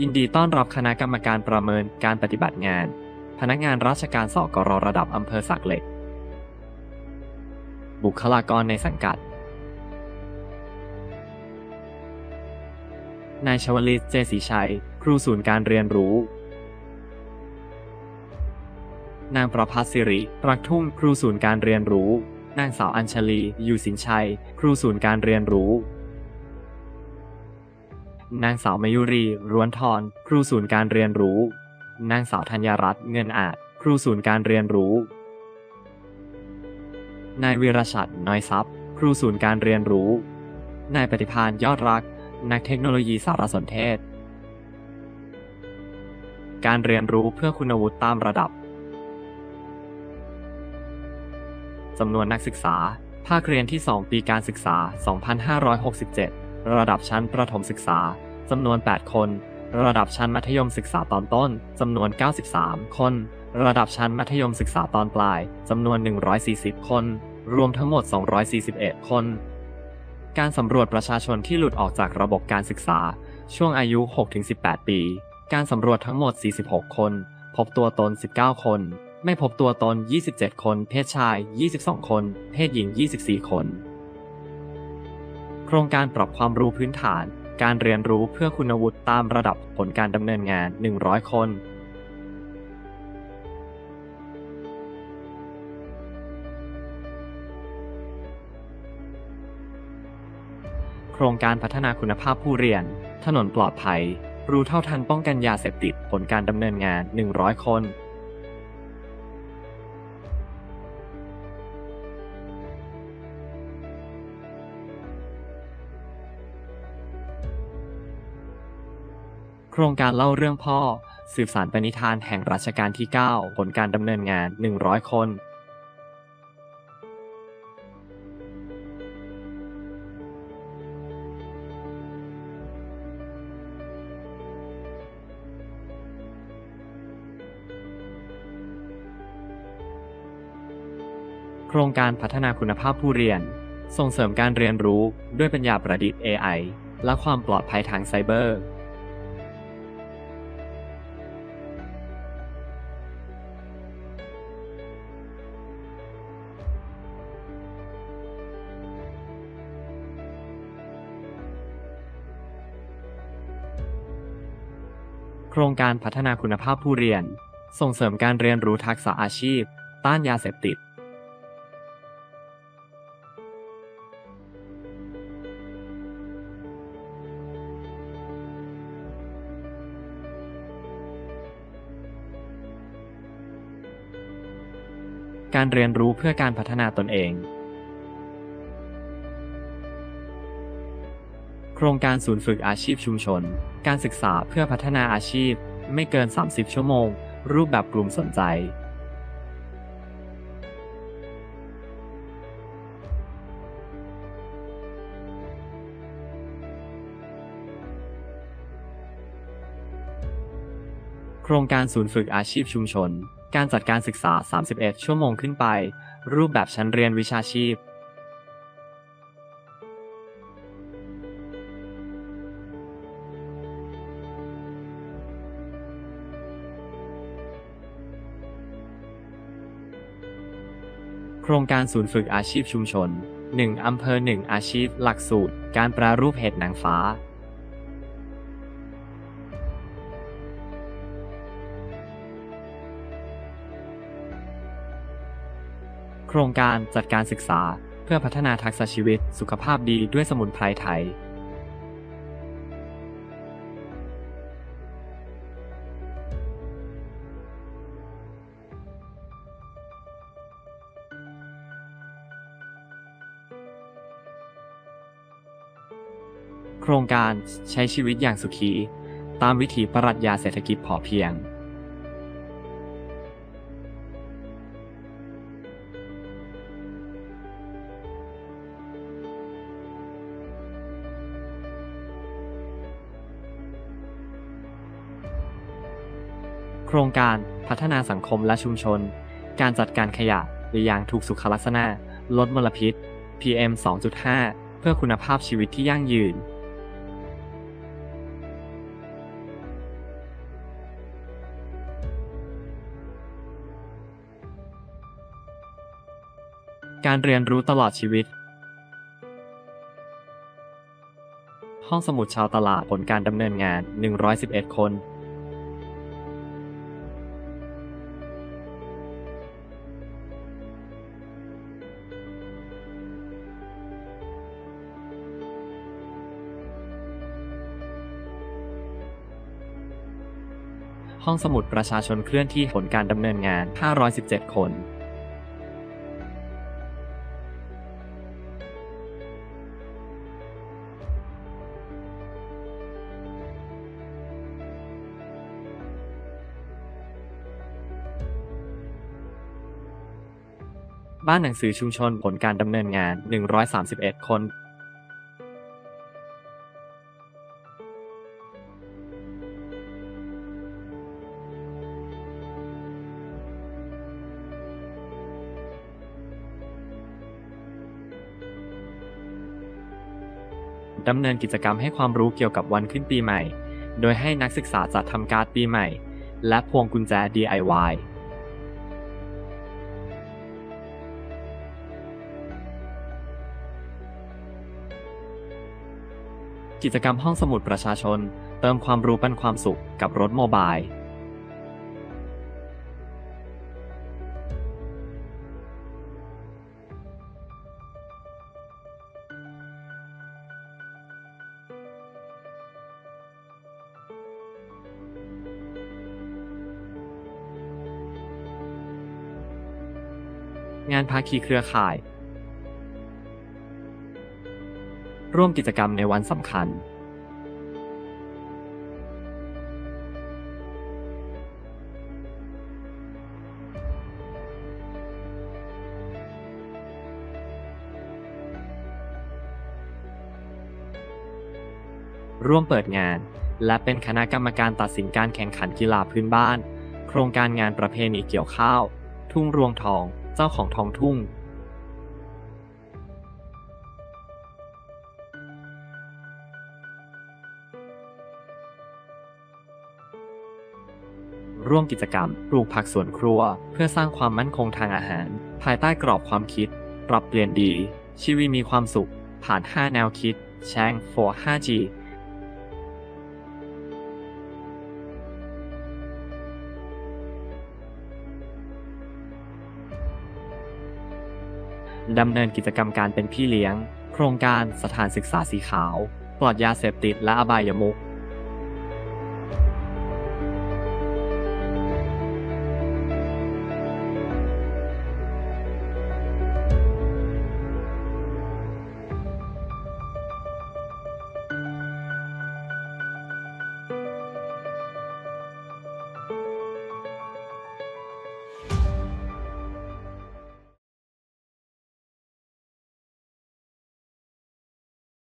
ยินดีต้อนรับคณะกรรมการประเมินการปฏิบัติงาน พนักงานราชการสกรระดับอำเภอสักเหล็ก บุคลากรในสังกัด นายชวลิต เจศรีชัย ครูศูนย์การเรียนรู้ นางประภัสสิริ รักทุ่ง ครูศูนย์การเรียนรู้ นางสาวอัญชลี อยู่สินชัย ครูศูนย์การเรียนรู้ นางสาวมายุรีร้วนทรครูศูนย์การเรียนรู้ นางสาวธัญรัตน์เงินอาจ ครูศูนย์การเรียนรู้ นายวีรชัดน้อยทรัพย์ ครูศูนย์การเรียนรู้ นายปฏิพานยอดรัก นักเทคโนโลยีสารสนเทศ การเรียนรู้เพื่อคุณวุฒิตามระดับ จำนวนนักศึกษา ภาคเรียนที่ 2 ปีการศึกษา 2567 ระดับชั้นประถมศึกษา จำนวน 8 คน ระดับชั้นมัธยมศึกษาตอนต้น จำนวน 93 คน ระดับชั้นมัธยมศึกษาตอนปลาย จำนวน 140 คน รวมทั้งหมด 241 คน การสำรวจประชาชนที่หลุดออกจากระบบการศึกษา ช่วงอายุ 6-18 ปี การสำรวจทั้งหมด 46 คน พบตัวตน 19 คน ไม่พบตัวตน 27 คน เพศชาย 22 คน เพศหญิง 24 คน โครงการปรับความรู้พื้นฐาน การเรียนรู้เพื่อคุณวุฒิตามระดับผลการดำเนินงาน 100 คนโครงการพัฒนาคุณภาพผู้เรียน ถนนปลอดภัย รู้เท่าทันป้องกันยาเสพติด ผลการดำเนินงาน 100 คน โครงการเล่าเรื่องพ่อ สืบสารปณิธานแห่งรัชกาลที่ 9 ผลการดำเนินงาน 100 คนโครงการพัฒนาคุณภาพผู้เรียน ส่งเสริมการเรียนรู้ด้วยปัญญาประดิษฐ์ AI และความปลอดภัยทางไซเบอร์ โครงการพัฒนาคุณภาพผู้เรียน ส่งเสริมการเรียนรู้ทักษะอาชีพ ต้านยาเสพติด การเรียนรู้เพื่อการพัฒนาตนเอง ครงการศูนย์ฝึกอาชีพชุมชน การศึกษาเพื่อพัฒนาอาชีพ ไม่เกิน 30 ชั่วโมง รูปแบบกลุ่มสนใจ โครงการศูนย์ฝึกอาชีพชุมชน การจัดการศึกษา 31 ชั่วโมงขึ้นไป รูปแบบชั้นเรียนวิชาชีพ โครงการศูนย์ฝึกอาชีพชุมชน 1 อำเภอ 1 อาชีพ หลักสูตร การปรรูปเห็ดหนังฟ้า โครงการจัดการศึกษาเพื่อพัฒนาทักษะชีวิตสุขภาพดีด้วยสมุนไพรไทย โครงการใช้ชีวิตอย่างสุขี ตามวิถีปรัชญาเศรษฐกิจพอเพียง โครงการพัฒนาสังคมและชุมชน การจัดการขยะอย่างถูกสุขลักษณะ ลดมลพิษ PM 2.5 เพื่อคุณภาพชีวิตที่ยั่งยืน การเรียนรู้ตลอดชีวิต ห้องสมุดชาวตลาดผลการดำเนินงาน 111 คน ห้องสมุดประชาชนเคลื่อนที่ผลการดำเนินงาน 517 คน บ้านหนังสือชุมชนผลการดำเนินงาน 131 คนดำเนินกิจกรรมให้ความรู้เกี่ยวกับวันขึ้นปีใหม่ โดยให้นักศึกษาจัดทำการ์ดปีใหม่ และพวงกุญแจ DIY กิจกรรมห้องสมุดประชาชน เติมความรู้เป็นความสุขกับรถโมบายงานภาคีเครือข่าย ร่วมกิจกรรมในวันสำคัญ ร่วมเปิดงาน และเป็นคณะกรรมการตัดสินการแข่งขันกีฬาพื้นบ้าน โครงการงานประเพณีเกี่ยวข้าว ทุ่งรวงทอง เจ้าของทองทุ่ง ร่วมกิจกรรมปลูกผักสวนครัว เพื่อสร้างความมั่นคงทางอาหาร ภายใต้กรอบความคิด ปรับเปลี่ยนดี ชีวิตมีความสุข ผ่าน 5 แนวคิด แชง for 5G ดำเนินกิจกรรมการเป็นพี่เลี้ยง โครงการสถานศึกษาสีขาว ปลอดยาเสพติดและอบายมุข